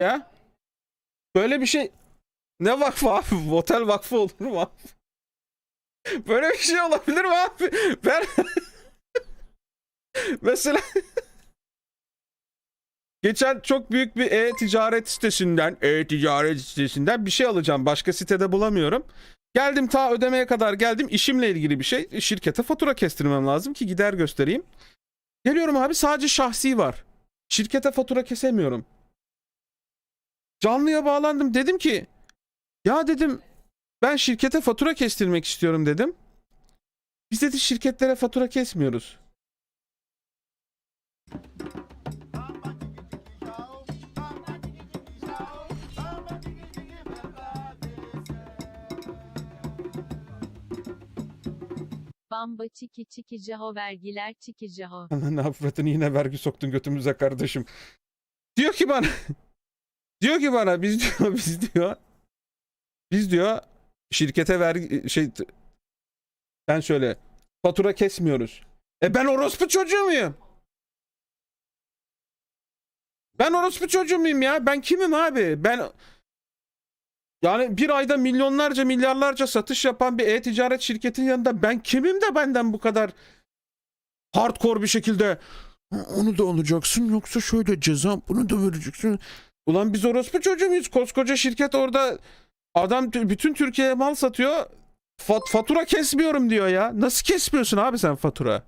Ya. Böyle bir şey ne vakfı abi? Otel vakfı olur mu abi? Böyle bir şey olabilir mi abi? Ben mesela geçen çok büyük bir e-ticaret sitesinden, e-ticaret sitesinden bir şey alacağım. Başka sitede bulamıyorum. Geldim ta ödemeye kadar geldim. İşimle ilgili bir şey. Şirkete fatura kestirmem lazım ki gider göstereyim. Geliyorum abi sadece şahsi var. Şirkete fatura kesemiyorum. Canlıya bağlandım. Dedim ki ya dedim ben şirkete fatura kestirmek istiyorum dedim. Biz dedi şirketlere fatura kesmiyoruz. Bamba çiki çiki caho vergiler çiki caho. Aman avradını yine vergi soktun götümüze kardeşim. Diyor ki bana diyor ki bana biz diyor biz diyor biz diyor şirkete vergi şey ben şöyle fatura kesmiyoruz. E ben orospu çocuğu muyum? Ben orospu çocuğu muyum ya? Ben kimim abi? Ben yani bir ayda milyonlarca milyarlarca satış yapan bir e-ticaret şirketinin yanında ben kimim de benden bu kadar hardcore bir şekilde "Ha, onu da alacaksın yoksa şöyle ceza bunu da vereceksin. Ulan biz orospu çocuğu muyuz? Koskoca şirket orada adam bütün Türkiye'ye mal satıyor. Fat- fatura kesmiyorum diyor ya. Nasıl kesmiyorsun abi sen fatura?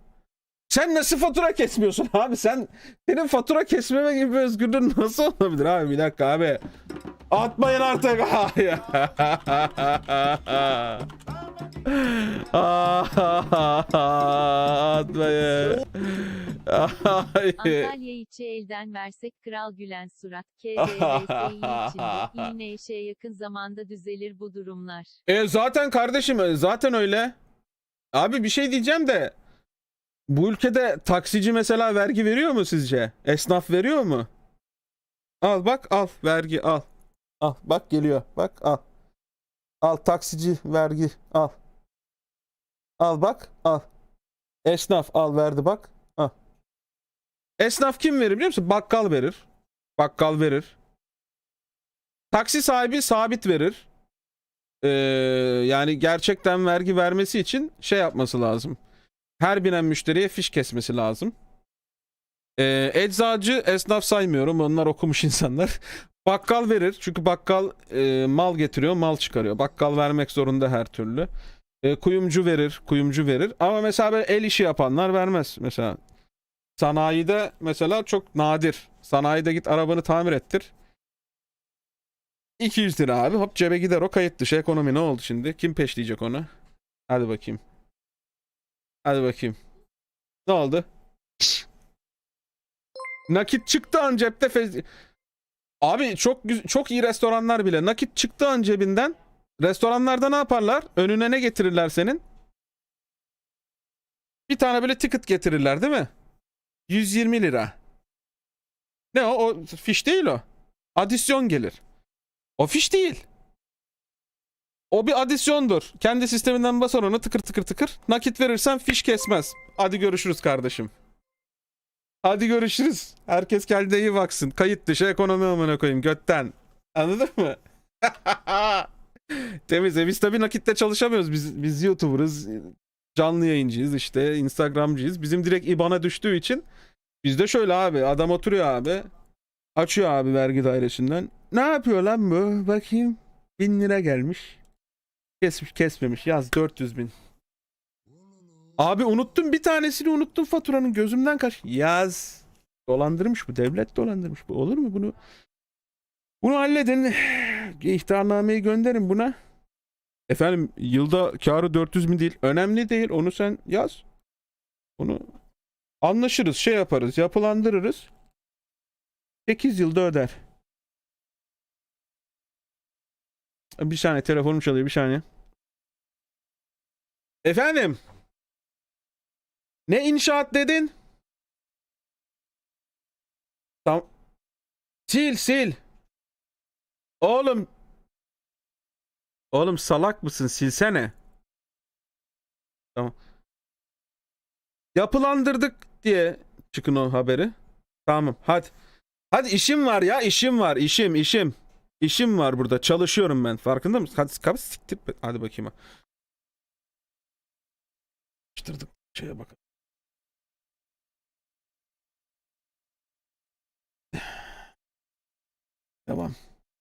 Sen nasıl fatura kesmiyorsun abi? Sen senin fatura kesmeme gibi bir özgürlüğün nasıl olabilir abi? Bir dakika abi. Atmayın artık. Atmayın. Antalya içi elden versek kral gülen surat. KDVS'yi içinde iğne eşeğe yakın zamanda düzelir bu durumlar. E zaten kardeşim e, zaten öyle. Abi bir şey diyeceğim de bu ülkede taksici mesela vergi veriyor mu sizce? Esnaf veriyor mu? Al bak al vergi al. Al bak geliyor bak al. Al taksici vergi al. Al bak al. Esnaf al verdi bak. Al. Esnaf kim verir biliyor musun? Bakkal verir. Bakkal verir. Taksi sahibi sabit verir. Ee, yani gerçekten vergi vermesi için şey yapması lazım. Her binen müşteriye fiş kesmesi lazım. Ee, eczacı esnaf saymıyorum. Onlar okumuş insanlar. Bakkal verir. Çünkü bakkal e, mal getiriyor, mal çıkarıyor. Bakkal vermek zorunda her türlü. E, kuyumcu verir, kuyumcu verir. Ama mesela böyle el işi yapanlar vermez. Mesela sanayide mesela çok nadir. Sanayide git arabanı tamir ettir. 200 lira abi. Hop cebe gider o kayıt dışı ekonomi ne oldu şimdi? Kim peşleyecek onu? Hadi bakayım. Hadi bakayım. Ne oldu? Nakit çıktı an cepte fez... Abi çok çok iyi restoranlar bile nakit çıktı an cebinden. Restoranlarda ne yaparlar? Önüne ne getirirler senin? Bir tane böyle ticket getirirler değil mi? 120 lira. Ne o? O fiş değil o. Adisyon gelir. O fiş değil. O bir adisyondur. Kendi sisteminden basar onu tıkır tıkır tıkır. Nakit verirsen fiş kesmez. Hadi görüşürüz kardeşim. Hadi görüşürüz. Herkes kendine iyi baksın. Kayıt dışı ekonomi amına koyayım götten. Anladın mı? Temiz. E biz tabii nakitte çalışamıyoruz. Biz, biz YouTuber'ız. Canlı yayıncıyız işte. Instagramcıyız. Bizim direkt IBAN'a düştüğü için bizde şöyle abi. Adam oturuyor abi. Açıyor abi vergi dairesinden. Ne yapıyor lan bu? Bakayım. Bin lira gelmiş. Kesmiş kesmemiş. Yaz 400 bin. Abi unuttum bir tanesini unuttum faturanın gözümden kaç. Yaz. Dolandırmış bu. Devlet dolandırmış bu. Olur mu bunu? Bunu halledin. İhtarnameyi gönderin buna. Efendim yılda karı 400 bin değil. Önemli değil. Onu sen yaz. Onu anlaşırız. Şey yaparız. Yapılandırırız. 8 yılda öder. Bir saniye telefonum çalıyor bir saniye. Efendim? Ne inşaat dedin? Tam sil sil. Oğlum. Oğlum salak mısın? Silsene. Tamam. Yapılandırdık diye çıkın o haberi. Tamam hadi. Hadi işim var ya işim var işim işim. İşim var burada çalışıyorum ben farkında mısın? Hadi kapı siktir. Hadi bakayım. Çıtırdık şeye bak. Devam.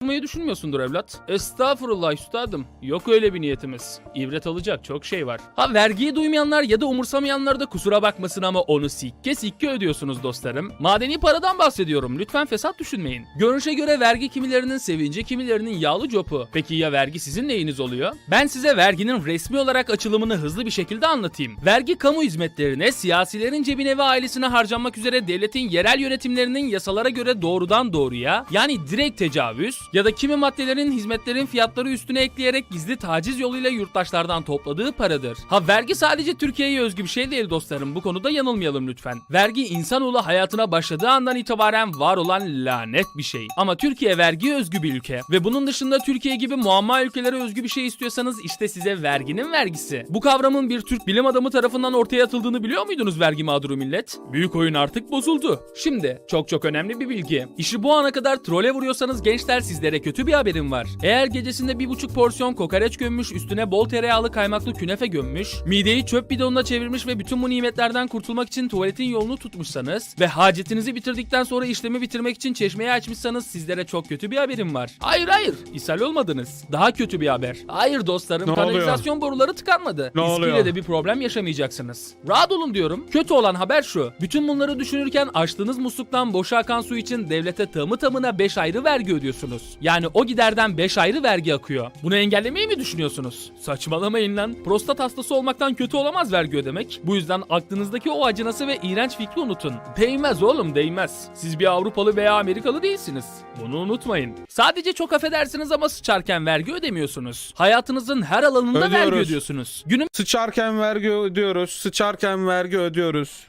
Yapmayı düşünmüyorsundur evlat. Estağfurullah üstadım. Yok öyle bir niyetimiz. İbret alacak çok şey var. Ha vergiyi duymayanlar ya da umursamayanlar da kusura bakmasın ama onu sikke sikke ödüyorsunuz dostlarım. Madeni paradan bahsediyorum. Lütfen fesat düşünmeyin. Görünüşe göre vergi kimilerinin sevinci kimilerinin yağlı copu. Peki ya vergi sizin neyiniz oluyor? Ben size verginin resmi olarak açılımını hızlı bir şekilde anlatayım. Vergi kamu hizmetlerine, siyasilerin cebine ve ailesine harcanmak üzere devletin yerel yönetimlerinin yasalara göre doğrudan doğruya yani direkt tecavüz ya da kimi maddelerin hizmetlerin fiyatları üstüne ekleyerek gizli taciz yoluyla yurttaşlardan topladığı paradır. Ha vergi sadece Türkiye'ye özgü bir şey değil dostlarım. Bu konuda yanılmayalım lütfen. Vergi insanoğlu hayatına başladığı andan itibaren var olan lanet bir şey. Ama Türkiye vergiye özgü bir ülke ve bunun dışında Türkiye gibi muamma ülkelere özgü bir şey istiyorsanız işte size verginin vergisi. Bu kavramın bir Türk bilim adamı tarafından ortaya atıldığını biliyor muydunuz vergi mağduru millet? Büyük oyun artık bozuldu. Şimdi çok çok önemli bir bilgi. İşi bu ana kadar trole vuruyorsanız gençler sizlere kötü bir haberim var. Eğer gecesinde bir buçuk porsiyon kokoreç gömmüş, üstüne bol tereyağlı kaymaklı künefe gömmüş, mideyi çöp bidonuna çevirmiş ve bütün bu nimetlerden kurtulmak için tuvaletin yolunu tutmuşsanız ve hacetinizi bitirdikten sonra işlemi bitirmek için çeşmeyi açmışsanız sizlere çok kötü bir haberim var. Hayır hayır, ishal olmadınız. Daha kötü bir haber. Hayır dostlarım, Ne oluyor? kanalizasyon boruları tıkanmadı. Ne İSKİ ile oluyor? de bir problem yaşamayacaksınız. Rahat olun diyorum. Kötü olan haber şu. Bütün bunları düşünürken açtığınız musluktan boşa akan su için devlete tamı tamına 5 ayrı vergi ödüyorsunuz. Yani o giderden 5 ayrı vergi akıyor. Bunu engellemeyi mi düşünüyorsunuz? Saçmalamayın lan. Prostat hastası olmaktan kötü olamaz vergi ödemek. Bu yüzden aklınızdaki o acınası ve iğrenç fikri unutun. Değmez oğlum değmez. Siz bir Avrupalı veya Amerikalı değilsiniz. Bunu unutmayın. Sadece çok affedersiniz ama sıçarken vergi ödemiyorsunuz. Hayatınızın her alanında vergi Ödüyoruz. ödüyorsunuz. Günün Sıçarken vergi ödüyoruz. Sıçarken vergi ödüyoruz.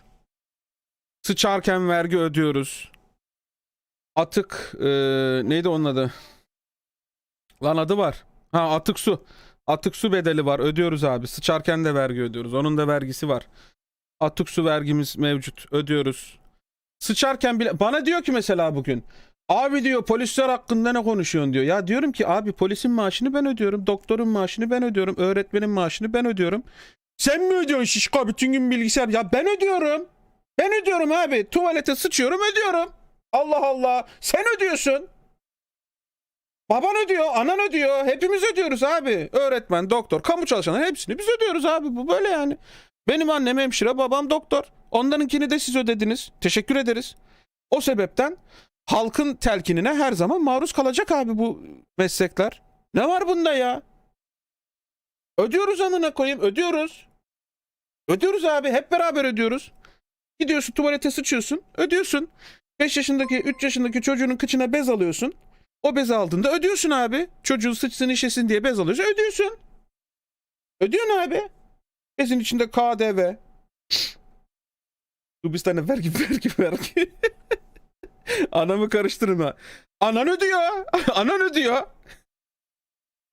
Sıçarken vergi ödüyoruz. Atık eee, neydi onun adı? Lan adı var. Ha atık su. Atık su bedeli var. Ödüyoruz abi. Sıçarken de vergi ödüyoruz. Onun da vergisi var. Atık su vergimiz mevcut. Ödüyoruz. Sıçarken bile bana diyor ki mesela bugün Abi diyor polisler hakkında ne konuşuyorsun diyor. Ya diyorum ki abi polisin maaşını ben ödüyorum. Doktorun maaşını ben ödüyorum. Öğretmenin maaşını ben ödüyorum. Sen mi ödüyorsun şişko bütün gün bilgisayar? Ya ben ödüyorum. Ben ödüyorum abi. Tuvalete sıçıyorum ödüyorum. Allah Allah. Sen ödüyorsun. Baban ödüyor, anan ödüyor. Hepimiz ödüyoruz abi. Öğretmen, doktor, kamu çalışanları hepsini biz ödüyoruz abi. Bu böyle yani. Benim annem hemşire, babam doktor. Onlarınkini de siz ödediniz. Teşekkür ederiz. O sebepten halkın telkinine her zaman maruz kalacak abi bu meslekler. Ne var bunda ya? Ödüyoruz anına koyayım, ödüyoruz. Ödüyoruz abi, hep beraber ödüyoruz. Gidiyorsun tuvalete sıçıyorsun, ödüyorsun. 5 yaşındaki, 3 yaşındaki çocuğunun kıçına bez alıyorsun. O bez aldığında ödüyorsun abi. Çocuğu sıçsın işesin diye bez alıyorsun, ödüyorsun. Ödüyorsun abi. Bezin içinde KDV. Tane vergi, vergi, vergi. Anamı karıştırma. Anan ödüyor. Anan ödüyor.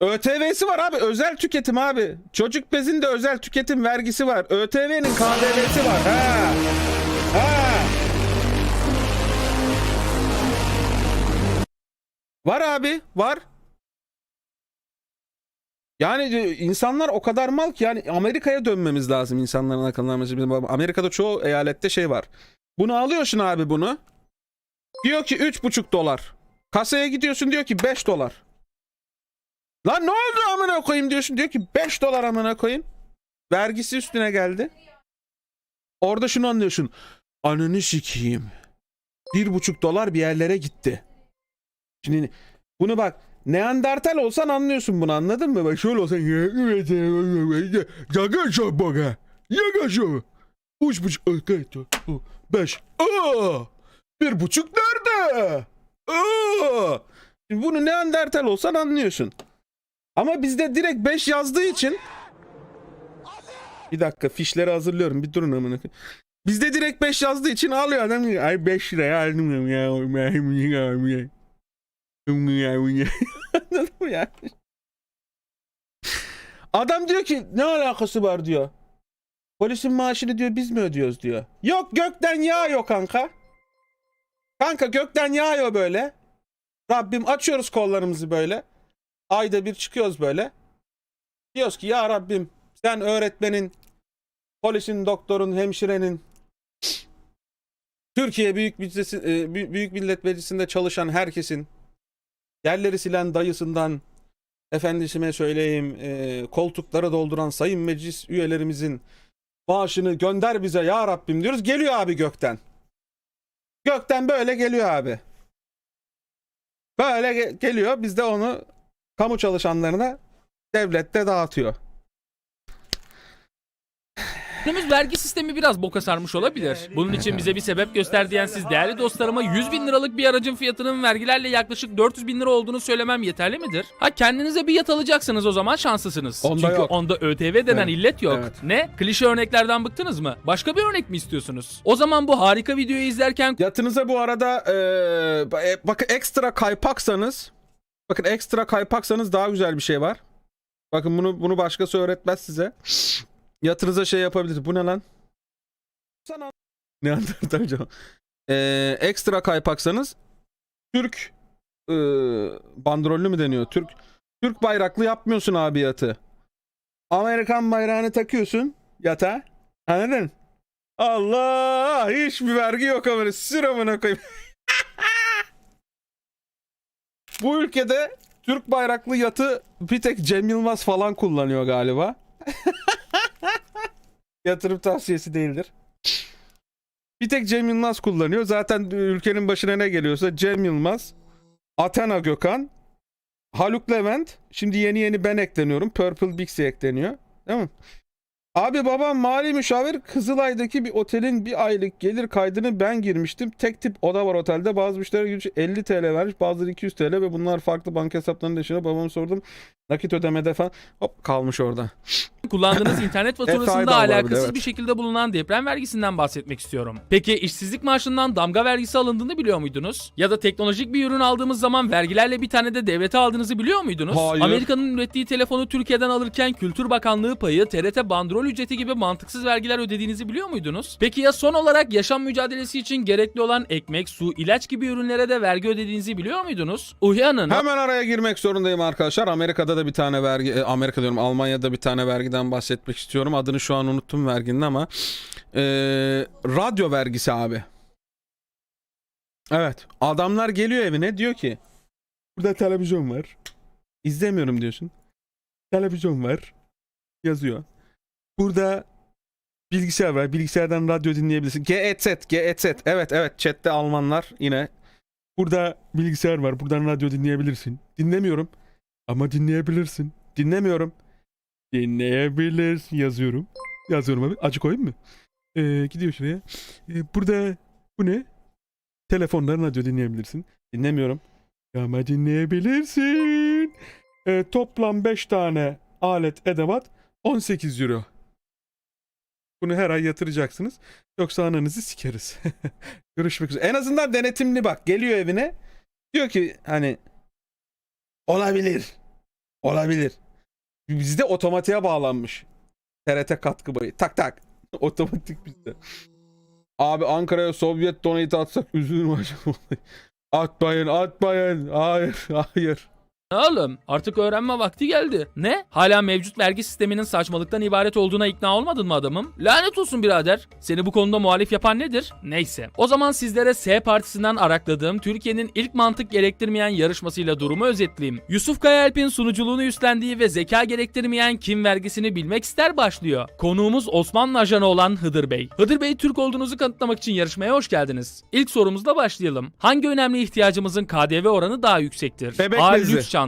ÖTV'si var abi. Özel tüketim abi. Çocuk bezinde özel tüketim vergisi var. ÖTV'nin KDV'si var. Ha. Ha. Var abi. Var. Yani insanlar o kadar mal ki yani Amerika'ya dönmemiz lazım insanların akıllanması. Amerika'da çoğu eyalette şey var. Bunu alıyorsun abi bunu. Diyor ki 3,5 dolar. Kasaya gidiyorsun diyor ki 5 dolar. Lan ne oldu amına koyayım diyorsun diyor ki 5 dolar amına koyayım. Vergisi üstüne geldi. Orada şunu anlıyorsun. Ananı sikeyim. 1,5 dolar bir yerlere gitti. Şimdi bunu bak Neandertal olsan anlıyorsun bunu anladın mı? Bak şöyle olsan Yaga çok baka. Yaga çok. Üç buçuk. Beş. Aa! Bir buçuk nerede? Aa! Şimdi bunu Neandertal olsan anlıyorsun. Ama bizde direkt 5 yazdığı için bir dakika fişleri hazırlıyorum. Bir durun amına. Bizde direkt 5 yazdığı için ağlıyor adam. Ay 5 liraya aldım ya. Adam diyor ki ne alakası var diyor. Polisin maaşını diyor biz mi ödüyoruz diyor. Yok gökten yağ yok kanka. Kanka gökten yağıyor böyle. Rabbim açıyoruz kollarımızı böyle. Ayda bir çıkıyoruz böyle. Diyoruz ki ya Rabbim sen öğretmenin, polisin, doktorun, hemşirenin, Türkiye Büyük Meclisi, e, Büyük Millet Meclisi'nde çalışan herkesin yerleri silen dayısından efendisime söyleyeyim e, koltukları dolduran sayın meclis üyelerimizin maaşını gönder bize ya Rabbim diyoruz. Geliyor abi gökten. Gökten böyle geliyor abi. Böyle ge- geliyor. Biz de onu kamu çalışanlarına devlette dağıtıyor. Günümüz vergi sistemi biraz boka sarmış olabilir. Bunun için bize bir sebep göster diyen siz değerli dostlarıma 100 bin liralık bir aracın fiyatının vergilerle yaklaşık 400 bin lira olduğunu söylemem yeterli midir? Ha kendinize bir yat alacaksınız o zaman şanslısınız. Onda Çünkü yok. onda ÖTV denen Evet, illet yok. evet. Ne? Klişe örneklerden bıktınız mı? Başka bir örnek mi istiyorsunuz? O zaman bu harika videoyu izlerken Yatınıza bu arada eee, e, bakın ekstra kaypaksanız bakın ekstra kaypaksanız daha güzel bir şey var. Bakın bunu bunu başkası öğretmez size. Yatınıza şey yapabilirsiniz. Bu ne lan? Sana ne anlatacağım. Eee, ekstra kaypaksanız Türk eee, bandrollü mü deniyor? Türk Türk bayraklı yapmıyorsun abi yatı. Amerikan bayrağını takıyorsun yata. Anladın? Allah! Hiçbir vergi yok ama sür amına koyayım. Bu ülkede Türk bayraklı yatı bir tek Cem Yılmaz falan kullanıyor galiba. Yatırım tavsiyesi değildir. Bir tek Cem Yılmaz kullanıyor. Zaten ülkenin başına ne geliyorsa Cem Yılmaz, Athena Gökhan, Haluk Levent, şimdi yeni yeni ben ekleniyorum. Purple Bixie ekleniyor. Değil mi? Abi babam mali müşavir Kızılay'daki bir otelin bir aylık gelir kaydını ben girmiştim. Tek tip oda var otelde. Bazı müşteriler gücü 50 TL vermiş. Bazıları 200 TL ve bunlar farklı banka hesaplarının dışında. Babama sordum. Nakit ödemede falan. Hop kalmış orada. kullandığınız internet faturasında alakasız evet. bir şekilde bulunan deprem vergisinden bahsetmek istiyorum. Peki işsizlik maaşından damga vergisi alındığını biliyor muydunuz? Ya da teknolojik bir ürün aldığımız zaman vergilerle bir tane de devlete aldığınızı biliyor muydunuz? Hayır. Amerika'nın ürettiği telefonu Türkiye'den alırken Kültür Bakanlığı payı, TRT bandrol ücreti gibi mantıksız vergiler ödediğinizi biliyor muydunuz? Peki ya son olarak yaşam mücadelesi için gerekli olan ekmek, su, ilaç gibi ürünlere de vergi ödediğinizi biliyor muydunuz? Uyanın. Hemen araya girmek zorundayım arkadaşlar. Amerika'da da bir tane vergi, e, Amerika diyorum Almanya'da bir tane vergiden bahsetmek istiyorum. Adını şu an unuttum verginin ama e, radyo vergisi abi. Evet. Adamlar geliyor evine diyor ki burada televizyon var. İzlemiyorum diyorsun. Televizyon var. Yazıyor. Burada bilgisayar var. Bilgisayardan radyo dinleyebilirsin. G-Headset, G-Headset. Evet evet chatte Almanlar yine Burada bilgisayar var. Buradan radyo dinleyebilirsin. Dinlemiyorum. Ama dinleyebilirsin. Dinlemiyorum. Dinleyebilirsin yazıyorum. Yazıyorum abi. Acı koyayım mı? Ee, gidiyor şuraya. Ee, burada bu ne? Telefondan radyo dinleyebilirsin. Dinlemiyorum. Ama dinleyebilirsin. Ee, toplam 5 tane alet edevat 18 euro. Bunu her ay yatıracaksınız. Yoksa ananızı sikeriz. Görüşmek üzere. En azından denetimli bak. Geliyor evine. Diyor ki hani olabilir. Olabilir. Bizde otomatiğe bağlanmış. TRT katkı bayı. Tak tak. Otomatik bizde. Abi Ankara'ya Sovyet donate atsak üzülür mü acaba? atmayın atmayın. Hayır hayır. Oğlum artık öğrenme vakti geldi. Ne? Hala mevcut vergi sisteminin saçmalıktan ibaret olduğuna ikna olmadın mı adamım? Lanet olsun birader. Seni bu konuda muhalif yapan nedir? Neyse. O zaman sizlere S partisinden arakladığım Türkiye'nin ilk mantık gerektirmeyen yarışmasıyla durumu özetleyeyim. Yusuf Kayaalp'in sunuculuğunu üstlendiği ve zeka gerektirmeyen kim vergisini bilmek ister başlıyor. Konuğumuz Osmanlı ajanı olan Hıdır Bey. Hıdır Bey Türk olduğunuzu kanıtlamak için yarışmaya hoş geldiniz. İlk sorumuzla başlayalım. Hangi önemli ihtiyacımızın KDV oranı daha yüksektir? Bebek A. bezi. Lüks çanta,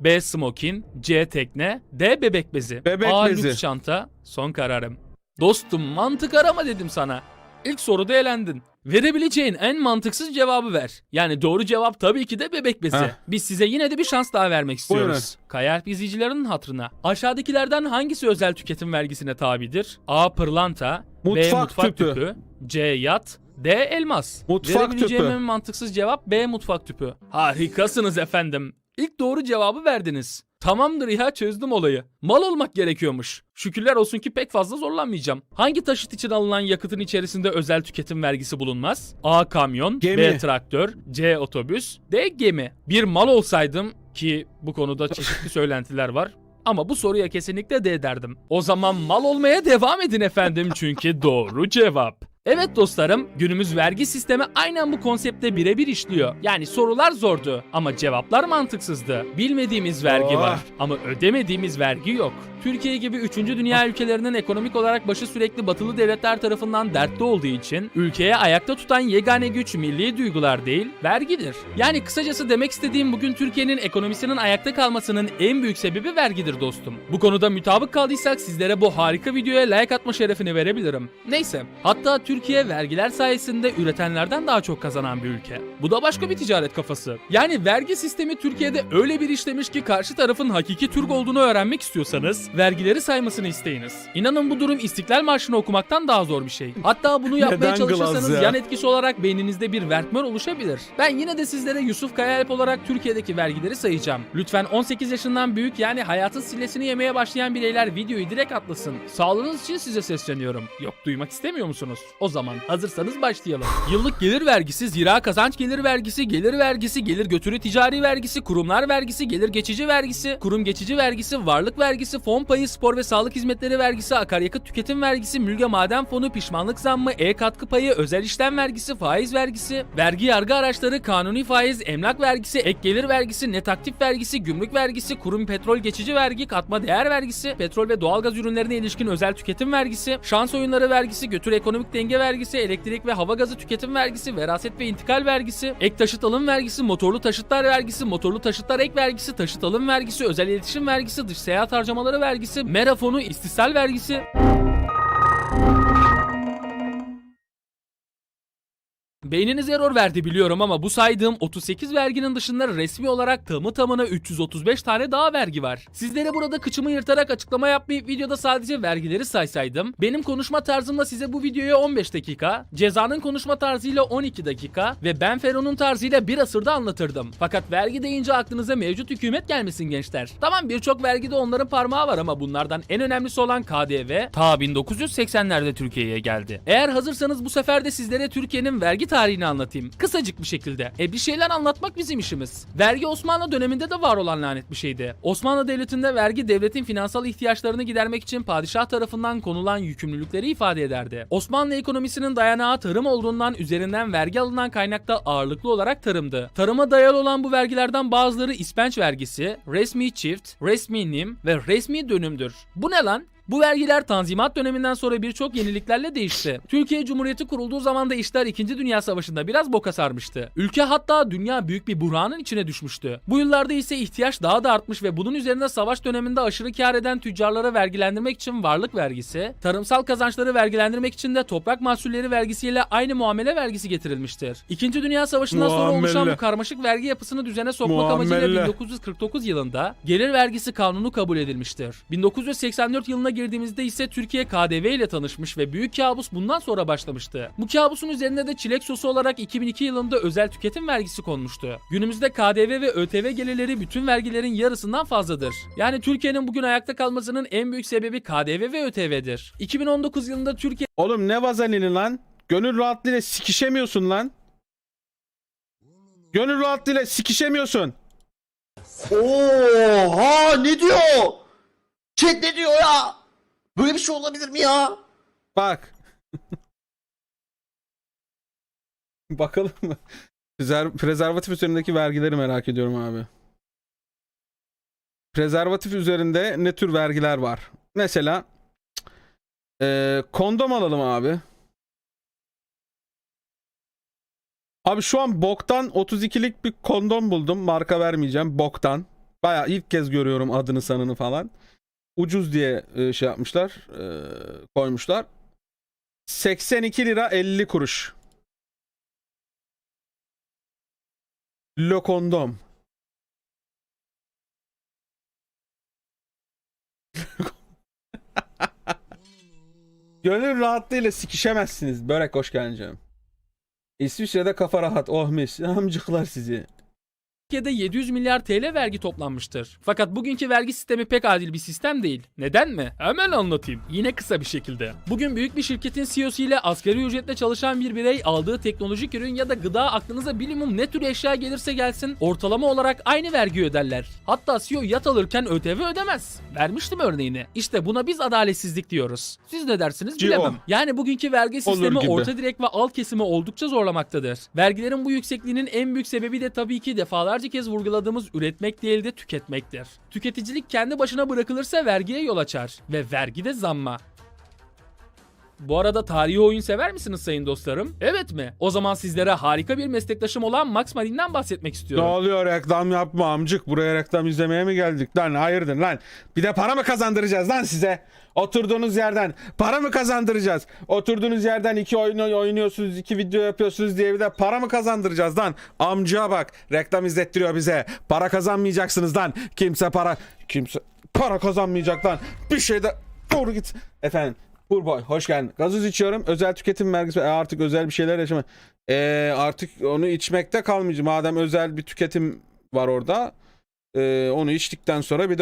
B. Smokin, C. Tekne, D. Bebek bezi. Bebek A. bezi. Lüks çanta, son kararım. Dostum mantık arama dedim sana. İlk soruda elendin. Verebileceğin en mantıksız cevabı ver. Yani doğru cevap tabii ki de bebek bezi. Heh. Biz size yine de bir şans daha vermek istiyoruz. Kayalp izleyicilerinin hatırına. Aşağıdakilerden hangisi özel tüketim vergisine tabidir? A. Pırlanta B. Mutfak Mutfak tüpü. tüpü C. Yat D. Elmas Mutfak Verebileceğim tüpü. en mantıksız cevap B. Mutfak tüpü. Harikasınız efendim. İlk doğru cevabı verdiniz. Tamamdır ya çözdüm olayı. Mal olmak gerekiyormuş. Şükürler olsun ki pek fazla zorlanmayacağım. Hangi taşıt için alınan yakıtın içerisinde özel tüketim vergisi bulunmaz? A. Kamyon, Gemi. B. Traktör, C. Otobüs, D. Gemi. Bir mal olsaydım ki bu konuda çeşitli söylentiler var. Ama bu soruya kesinlikle D derdim. O zaman mal olmaya devam edin efendim çünkü doğru cevap. Evet dostlarım, günümüz vergi sistemi aynen bu konsepte birebir işliyor. Yani sorular zordu ama cevaplar mantıksızdı. Bilmediğimiz vergi Oh. var ama ödemediğimiz vergi yok. Türkiye gibi 3. dünya ülkelerinin ekonomik olarak başı sürekli batılı devletler tarafından dertli olduğu için ülkeye ayakta tutan yegane güç milli duygular değil, vergidir. Yani kısacası demek istediğim bugün Türkiye'nin ekonomisinin ayakta kalmasının en büyük sebebi vergidir dostum. Bu konuda mutabık kaldıysak sizlere bu harika videoya like atma şerefini verebilirim. Neyse, hatta Türkiye vergiler sayesinde üretenlerden daha çok kazanan bir ülke. Bu da başka bir ticaret kafası. Yani vergi sistemi Türkiye'de öyle bir işlemiş ki karşı tarafın hakiki Türk olduğunu öğrenmek istiyorsanız vergileri saymasını isteyiniz. İnanın bu durum İstiklal Marşı'nı okumaktan daha zor bir şey. Hatta bunu yapmaya çalışırsanız ya? yan etkisi olarak beyninizde bir vertmör oluşabilir. Ben yine de sizlere Yusuf Kayaalp olarak Türkiye'deki vergileri sayacağım. Lütfen 18 yaşından büyük yani hayatın sillesini yemeye başlayan bireyler videoyu direkt atlasın. Sağlığınız için size sesleniyorum. Yok duymak istemiyor musunuz? O zaman hazırsanız başlayalım. Yıllık gelir vergisi, zira kazanç gelir vergisi, gelir vergisi, gelir götürü ticari vergisi, kurumlar vergisi, gelir geçici vergisi, kurum geçici vergisi, varlık vergisi, fon payı, spor ve sağlık hizmetleri vergisi, akaryakıt tüketim vergisi, mülge maden fonu, pişmanlık zammı, e-katkı payı, özel işlem vergisi, faiz vergisi, vergi yargı araçları, kanuni faiz, emlak vergisi, ek gelir vergisi, net aktif vergisi, gümrük vergisi, kurum petrol geçici vergi, katma değer vergisi, petrol ve doğalgaz ürünlerine ilişkin özel tüketim vergisi, şans oyunları vergisi, götür ekonomik denge vergisi, elektrik ve hava gazı tüketim vergisi, veraset ve intikal vergisi, ek taşıt alım vergisi, motorlu taşıtlar vergisi, motorlu taşıtlar ek vergisi, taşıt alım vergisi, özel iletişim vergisi, dış seyahat harcamaları vergisi, mera fonu, istisal vergisi, Beyniniz error verdi biliyorum ama bu saydığım 38 verginin dışında resmi olarak tamı tamına 335 tane daha vergi var. Sizlere burada kıçımı yırtarak açıklama yapmayıp videoda sadece vergileri saysaydım, benim konuşma tarzımla size bu videoya 15 dakika, Ceza'nın konuşma tarzıyla 12 dakika ve Ben Fero'nun tarzıyla bir asırda anlatırdım. Fakat vergi deyince aklınıza mevcut hükümet gelmesin gençler. Tamam birçok vergide onların parmağı var ama bunlardan en önemlisi olan KDV ta 1980'lerde Türkiye'ye geldi. Eğer hazırsanız bu sefer de sizlere Türkiye'nin vergi tarihini anlatayım. Kısacık bir şekilde. E bir şeyler anlatmak bizim işimiz. Vergi Osmanlı döneminde de var olan lanet bir şeydi. Osmanlı Devleti'nde vergi devletin finansal ihtiyaçlarını gidermek için padişah tarafından konulan yükümlülükleri ifade ederdi. Osmanlı ekonomisinin dayanağı tarım olduğundan üzerinden vergi alınan kaynakta ağırlıklı olarak tarımdı. Tarıma dayalı olan bu vergilerden bazıları ispenç vergisi, resmi çift, resmi nim ve resmi dönümdür. Bu ne lan? Bu vergiler Tanzimat döneminden sonra birçok yeniliklerle değişti. Türkiye Cumhuriyeti kurulduğu zaman da işler 2. Dünya Savaşı'nda biraz boka sarmıştı. Ülke hatta dünya büyük bir buhranın içine düşmüştü. Bu yıllarda ise ihtiyaç daha da artmış ve bunun üzerine savaş döneminde aşırı kar eden tüccarlara vergilendirmek için varlık vergisi, tarımsal kazançları vergilendirmek için de toprak mahsulleri vergisiyle aynı muamele vergisi getirilmiştir. İkinci Dünya Savaşı'ndan sonra oluşan bu karmaşık vergi yapısını düzene sokmak amacıyla Muamele. 1949 yılında gelir vergisi kanunu kabul edilmiştir. 1984 yılına girdiğimizde ise Türkiye KDV ile tanışmış ve büyük kabus bundan sonra başlamıştı. Bu kabusun üzerine de çilek sosu olarak 2002 yılında özel tüketim vergisi konmuştu. Günümüzde KDV ve ÖTV gelirleri bütün vergilerin yarısından fazladır. Yani Türkiye'nin bugün ayakta kalmasının en büyük sebebi KDV ve ÖTV'dir. 2019 yılında Türkiye Oğlum ne vazelini lan? Gönül rahatlığıyla sikişemiyorsun lan. Gönül rahatlığıyla sikişemiyorsun. Oha ne diyor? Chat ne diyor ya? Böyle bir şey olabilir mi ya? Bak. Bakalım mı? Prezer- Prezervatif üzerindeki vergileri merak ediyorum abi. Prezervatif üzerinde ne tür vergiler var? Mesela eee, kondom alalım abi. Abi şu an boktan 32'lik bir kondom buldum. Marka vermeyeceğim. Boktan. Baya ilk kez görüyorum adını sanını falan. Ucuz diye e, şey yapmışlar. e, koymuşlar. 82 lira 50 kuruş. Lokondom. Gönül rahatlığıyla sikişemezsiniz. Börek hoş geldin canım. İsviçre'de kafa rahat. Oh mis. Amcıklar sizi. Türkiye'de 700 milyar TL vergi toplanmıştır. Fakat bugünkü vergi sistemi pek adil bir sistem değil. Neden mi? Hemen anlatayım. Yine kısa bir şekilde. Bugün büyük bir şirketin CEO'su ile asgari ücretle çalışan bir birey aldığı teknolojik ürün ya da gıda aklınıza minimum ne tür eşya gelirse gelsin ortalama olarak aynı vergi öderler. Hatta CEO yat alırken ÖTV ödemez. Vermiştim örneğini. İşte buna biz adaletsizlik diyoruz. Siz ne dersiniz Cio. bilemem. Yani bugünkü vergi sistemi orta direk ve alt kesimi oldukça zorlamaktadır. Vergilerin bu yüksekliğinin en büyük sebebi de tabii ki defalarca kez vurguladığımız üretmek değil de tüketmektir. Tüketicilik kendi başına bırakılırsa vergiye yol açar ve vergi de zamma. Bu arada tarihi oyun sever misiniz sayın dostlarım? Evet mi? O zaman sizlere harika bir meslektaşım olan Max Marine'den bahsetmek Ne istiyorum. oluyor reklam yapma amcık. Buraya reklam izlemeye mi geldik lan? Hayırdır lan? Bir de para mı kazandıracağız lan size? Oturduğunuz yerden para mı kazandıracağız? Oturduğunuz yerden iki oyun oynuyorsunuz, iki video yapıyorsunuz diye bir de para mı kazandıracağız lan? Amcaya bak reklam izlettiriyor bize. Para kazanmayacaksınız lan. Kimse para kimse para kazanmayacak lan. Bir şeyde doğru git. Efendim Poor boy hoş geldin. Gazoz içiyorum. Özel tüketim vergisi. E, artık özel bir şeyler yaşama. E, artık onu içmekte kalmayacağım. Madem özel bir tüketim var orada. e, onu içtikten sonra bir de